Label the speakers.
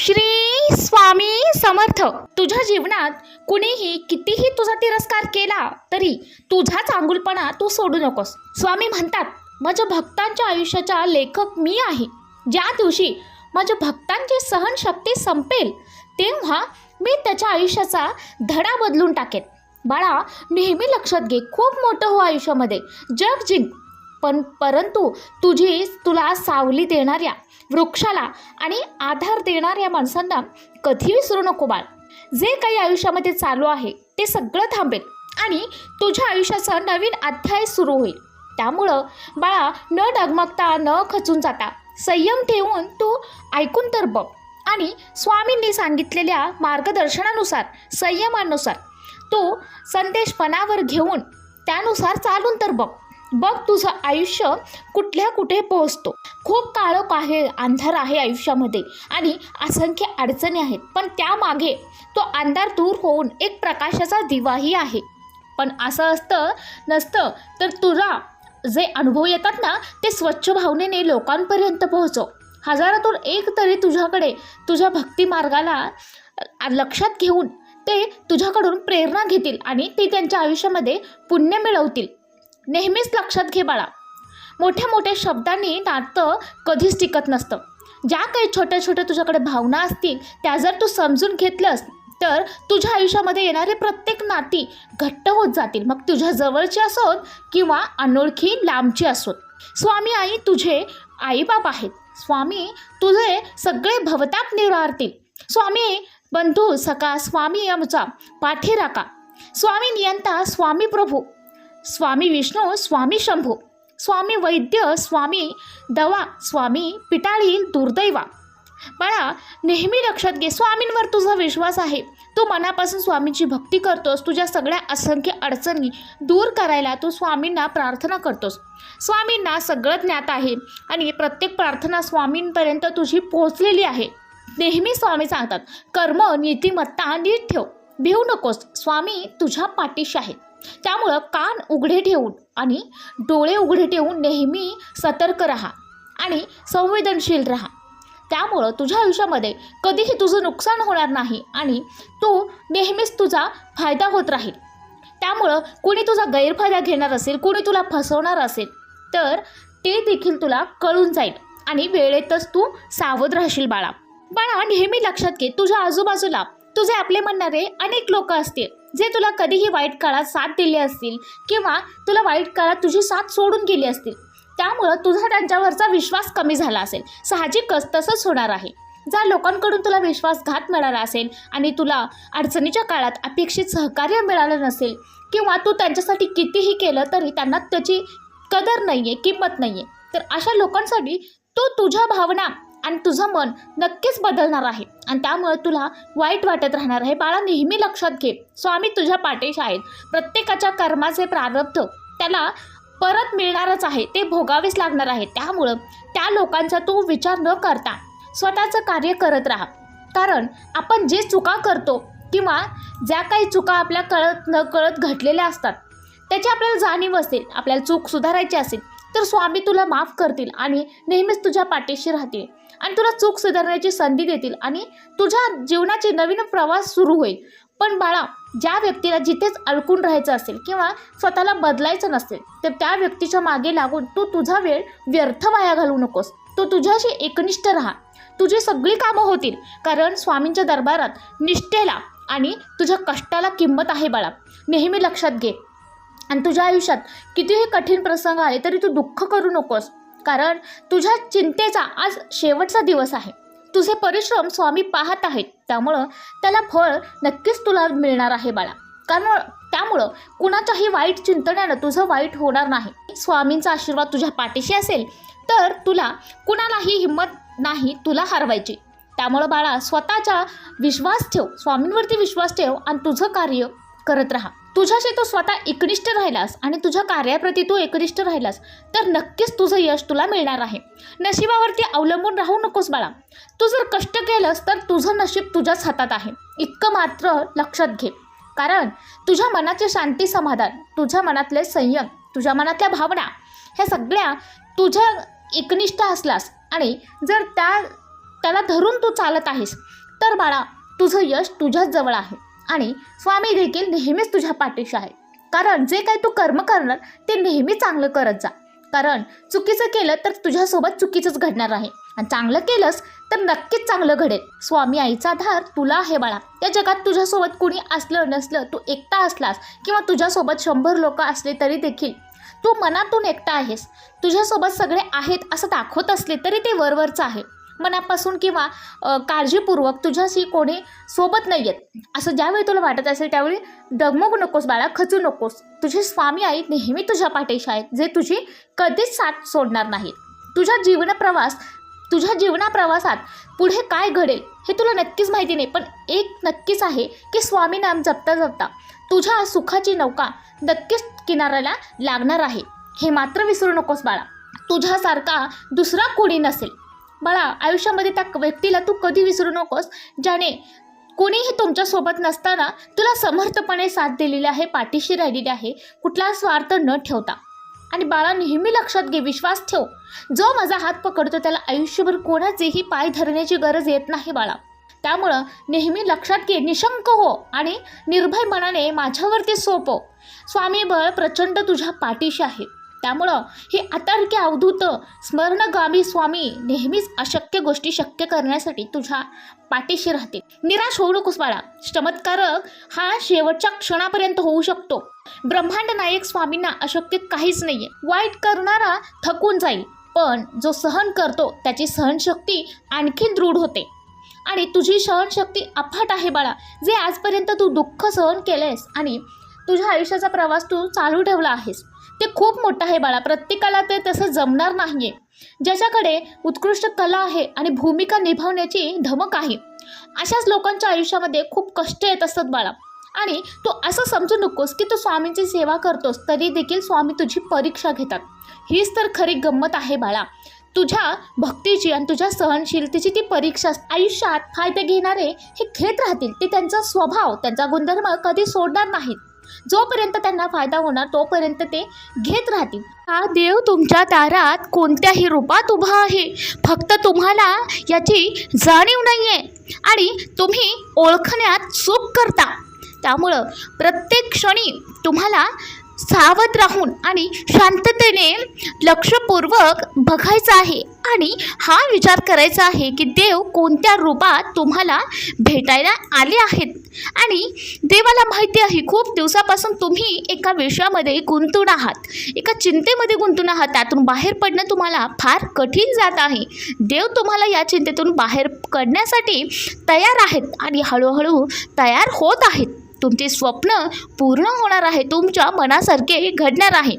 Speaker 1: श्री स्वामी समर्थ. तुझ्या जीवनात कुणीही कितीही तुझा तिरस्कार केला तरी तुझा चांगुलपणा तू सोडू नकोस. स्वामी म्हणतात माझ्या भक्तांच्या आयुष्याचा लेखक मी आहे. ज्या दिवशी माझ्या भक्तांची सहनशक्ती संपेल तेव्हा मी त्याच्या आयुष्याचा धडा बदलून टाकेन. बाळा नेहमी लक्षात घे खूप मोठं हो आयुष्यामध्ये. जग जिंक पण परंतु तुझी तुला सावली देणाऱ्या वृक्षाला आणि आधार देणाऱ्या माणसांना कधी विसरू नको बाळ. जे काही आयुष्यामध्ये चालू आहे ते सगळं थांबेल आणि तुझ्या आयुष्याचा नवीन अध्याय सुरू होईल. त्यामुळं बाळा न डगमगता न खचून जाता संयम ठेवून तू ऐकून तर बघ. आणि स्वामींनी सांगितलेल्या मार्गदर्शनानुसार संयमानुसार तो संदेशपणावर घेऊन त्यानुसार चालून तर बघ. बघ तुझं आयुष्य कुठल्या कुठे पोहोचतो. खूप काळोख आहे अंधार आहे आयुष्यामध्ये आणि असंख्य अडचणी आहेत. पण त्यामागे तो अंधार दूर होऊन एक प्रकाशाचा दिवाही आहे. पण असं असतं नसतं तर तुला जे अनुभव येतात ना ते स्वच्छ भावनेने लोकांपर्यंत पोहोचव. हजारातून एक तरी तुझ्याकडे तुझ्या भक्ती मार्गाला लक्षात घेऊन ते तुझ्याकडून प्रेरणा घेतील आणि ते त्यांच्या आयुष्यामध्ये पुण्य मिळवतील. नेहमीच लक्षात घे बाळा. मोठ्या मोठ्या शब्दांनी नातं कधीच टिकत नसतं. ज्या काही छोट्या छोट्या तुझ्याकडे भावना असतील त्या जर तू समजून घेतलंस तर तुझ्या आयुष्यामध्ये येणारे प्रत्येक नाती घट्ट होत जातील. मग तुझ्या जवळची असोत किंवा अनोळखी लांबची असोत. स्वामी आई तुझे आईबाप आहेत. स्वामी तुझे सगळे भवताप निवारतील स्वामी बंधू सका स्वामी आमचा पाठी राखा स्वामी नियंता स्वामी प्रभू. स्वामी विष्णू स्वामी शंभू स्वामी वैद्य स्वामी दवा स्वामी पिटाळी दुर्दैवा. बाळा नेहमी लक्षात घे स्वामींवर तुझा विश्वास आहे. तू मनापासून स्वामींची भक्ती करतोस तुझ्या सगळ्या असंख्य अडचणी दूर करायला तू स्वामींना प्रार्थना करतोस. स्वामींना सगळं ज्ञात आहे आणि प्रत्येक प्रार्थना स्वामींपर्यंत तुझी पोहोचलेली आहे. नेहमी स्वामी सांगतात कर्म नीतिमत्ता नीट ठेव. भिवू नकोस स्वामी तुझ्या पाठीशी आहेत. त्यामुळं कान उघडे ठेवून आणि डोळे उघडे ठेवून नेहमी सतर्क राहा आणि संवेदनशील राहा. त्यामुळं तुझ्या आयुष्यामध्ये कधीही तुझं नुकसान होणार नाही आणि तू नेहमीच तुझा फायदा होत राहील. त्यामुळं कुणी तुझा गैरफायदा घेणार असेल कुणी तुला फसवणार असेल तर ते देखील तुला कळून जाईल आणि वेळेतच तू सावध राहशील बाळा. बाळा नेहमी लक्षात घे तुझ्या आजूबाजूला तुझे आपले म्हणणारे अनेक लोक असतील जे तुला कधीही वाईट काळात साथ दिले असतील किंवा तुला वाईट काळात तुझी साथ सोडून गेली असतील. त्यामुळं तुझा त्यांच्यावरचा विश्वास कमी झाला असेल. साहजिकच तसंच होणार आहे. ज्या लोकांकडून तुला विश्वासघात मिळाला असेल आणि तुला अडचणीच्या काळात अपेक्षित सहकार्य मिळालं नसेल किंवा तू त्यांच्यासाठी कितीही केलं तरी त्यांना त्याची कदर नाही आहे किंमत नाही आहे तर अशा लोकांसाठी तू तुझ्या भावना आणि तुझं मन नक्कीच बदलणार आहे. आणि त्यामुळे तुला वाईट वाटत राहणार आहे. बाळा नेहमी लक्षात घे. स्वामी तुझ्या पाठीशी आहेत. प्रत्येकाच्या कर्माचे प्रारब्ध त्याला परत मिळणारच आहे. ते भोगावेच लागणार आहे. त्यामुळं त्या लोकांचा तू विचार न करता स्वतःचं कार्य करत राहा. कारण आपण जे चुका करतो किंवा ज्या काही चुका आपल्या कळत न कळत घडलेल्या असतात त्याची आपल्याला जाणीव असेल आपल्याला चूक सुधारायची असेल तर स्वामी तुला माफ करतील आणि नेहमीच तुझ्या पाठीशी राहतील आणि तुला चूक सुधारण्याची संधी देतील आणि तुझ्या जीवनाचे नवीन प्रवास सुरू होईल. पण बाळा ज्या व्यक्तीला जिथेच अडकून राहायचं असेल किंवा स्वतःला बदलायचं नसेल तर त्या व्यक्तीच्या मागे लागून तू तुझा वेळ व्यर्थ वाया घालू नकोस. तू तुझ्याशी एकनिष्ठ राहा. तुझी सगळी कामं होतील कारण स्वामींच्या दरबारात निष्ठेला आणि तुझ्या कष्टाला किंमत आहे बाळा. नेहमी लक्षात घे आणि तुझ्या आयुष्यात कितीही कठीण प्रसंग आले तरी तू दुःख करू नकोस. कारण तुझ्या चिंतेचा आज शेवटचा दिवस आहे. तुझे परिश्रम स्वामी पाहत आहेत. त्यामुळं त्याला फळ नक्कीच तुला मिळणार आहे बाळा. कारण त्यामुळं कुणाच्याही वाईट चिंतण्यानं तुझं वाईट होणार नाही. स्वामींचा आशीर्वाद तुझ्या पाठीशी असेल तर तुला कुणालाही हिंमत नाही तुला हरवायची. त्यामुळं बाळा स्वतःचा विश्वास ठेव. स्वामींवरती विश्वास ठेव आणि तुझं कार्य करत राहा. तुझ्याशी तू स्वतः एकनिष्ठ राहिलास आणि तुझ्या कार्याप्रती तू एकनिष्ठ राहिलास तर नक्कीच तुझं यश तुला मिळणार आहे. नशिबावरती अवलंबून राहू नकोस बाळा. तू जर कष्ट केलंस तर तुझं नशीब तुझ्याच हातात आहे. इतकं मात्र लक्षात घे. कारण तुझ्या मनाचे शांती समाधान तुझ्या मनातले संयम तुझ्या मनातल्या भावना ह्या सगळ्या तुझ्या एकनिष्ठ असलास आणि जर त्या त्याला धरून तू चालत आहेस तर बाळा तुझं यश तुझ्याच जवळ आहे. आणि स्वामी देखील नेहमीच तुझ्या पाठीशी आहे. कारण जे काही तू कर्म करणार ते नेहमी चांगलं करत जा. कारण चुकीचं केलं तर तुझ्यासोबत चुकीचंच घडणार आहे. आणि चांगलं केलंस तर नक्कीच चांगलं घडेल. स्वामी आईचा आधार तुला आहे बाळा. त्या जगात तुझ्यासोबत कुणी असलं नसलं तू एकटा असलास किंवा तुझ्यासोबत शंभर लोक असले तरी देखील तू मनातून एकटा आहेस. तुझ्यासोबत सगळे आहेत असं दाखवत असले तरी ते वरवरचं आहे. मनापासून किंवा काळजीपूर्वक तुझ्याशी कोणी सोबत नाही आहेत असं ज्यावेळी तुला वाटत असेल त्यावेळी डगमगू नकोस बाळा खचू नकोस. तुझे स्वामी आई नेहमी तुझ्या पाठीशी आहेत जे तुझी कधीच साथ सोडणार नाहीत. तुझ्या जीवनप्रवास तुझ्या जीवनाप्रवासात पुढे काय घडेल हे तुला नक्कीच माहिती नाही पण एक नक्कीच आहे की स्वामी नाम जपता जपता तुझ्या सुखाची नौका नक्कीच किनाऱ्याला लागणार आहे. हे मात्र विसरू नकोस बाळा. तुझ्यासारखा दुसरा कोणी नसेल. बाळा आयुष्यामध्ये त्या व्यक्तीला तू कधी विसरू नकोस ज्याने कोणीही तुमच्यासोबत नसताना तुला समर्थपणे साथ दिलेली आहे पाठीशी राहिलेली आहे कुठला स्वार्थ न ठेवता. आणि बाळा नेहमी लक्षात घे विश्वास ठेव. जो माझा हात पकडतो त्याला आयुष्यभर कोणाचेही पाय धरण्याची गरज येत नाही बाळा. त्यामुळं नेहमी लक्षात घे निशंक हो आणि निर्भय मनाने माझ्यावरती सोपव. स्वामी बळ प्रचंड तुझ्या पाठीशी आहे. त्यामुळं हे अतार्क्य अवधूत स्मरणगामी स्वामी नेहमीच अशक्य गोष्टी शक्य करण्यासाठी तुझ्या पाठीशी राहतील. निराश होऊ नकोस बाळा. चमत्कारक हा शेवटच्या क्षणापर्यंत होऊ शकतो. ब्रह्मांड नायक स्वामींना अशक्य काहीच नाहीये. वाईट करणारा थकून जाईल पण जो सहन करतो त्याची सहनशक्ती आणखीन दृढ होते. आणि तुझी सहनशक्ती अफाट आहे बाळा. जे आजपर्यंत तू दुःख सहन केलंयस आणि तुझ्या आयुष्याचा प्रवास तू चालू ठेवला आहेस ते खूप मोठं आहे बाळा. प्रत्येकाला ते तसं जमणार नाही आहे ज्याच्याकडे उत्कृष्ट कला आहे आणि भूमिका निभावण्याची धमक आहे. अशाच लोकांच्या आयुष्यामध्ये खूप कष्ट येत असतात बाळा. आणि तू असं समजू नकोस की तू स्वामींची सेवा करतोस तरी देखील स्वामी तुझी परीक्षा घेतात. हीच तर खरी गंमत आहे बाळा. तुझ्या भक्तीची आणि तुझ्या सहनशीलतेची ती परीक्षा आयुष्यात फायदे घेणारे हे घेत राहतील. ते त्यांचा स्वभाव त्यांचा गुणधर्म कधी सोडणार नाहीत. जोपर्यंत त्यांना फायदा होणार तोपर्यंत ते घेत राहतील. हा देव तुमच्या दारात कोणत्याही रूपात उभा आहे. फक्त तुम्हाला याची जाणीव नाही आहे आणि तुम्ही ओळखण्यात चूक करता. त्यामुळं प्रत्येक क्षणी तुम्हाला सावध राहून आणि शांततेने लक्षपूर्वक बघायचं आहे. आणि हा विचार करायचा आहे की देव कोणत्या रूपात तुम्हाला भेटायला आले आहेत? आणि देवाला माहिती आहे खूप दिवसापासून तुम्ही एका विषयामध्ये गुंतून आहात. एका चिंतेमध्ये गुंतून आहात. त्यातून बाहेर पडणं तुम्हाला फार कठीण जात आहे. देव तुम्हाला या चिंतेतून बाहेर काढण्यासाठी तयार आहेत आणि हळूहळू तयार होत आहेत. तुमचे स्वप्न पूर्ण होणार आहे. तुमच्या मनासारखे घडणार आहे.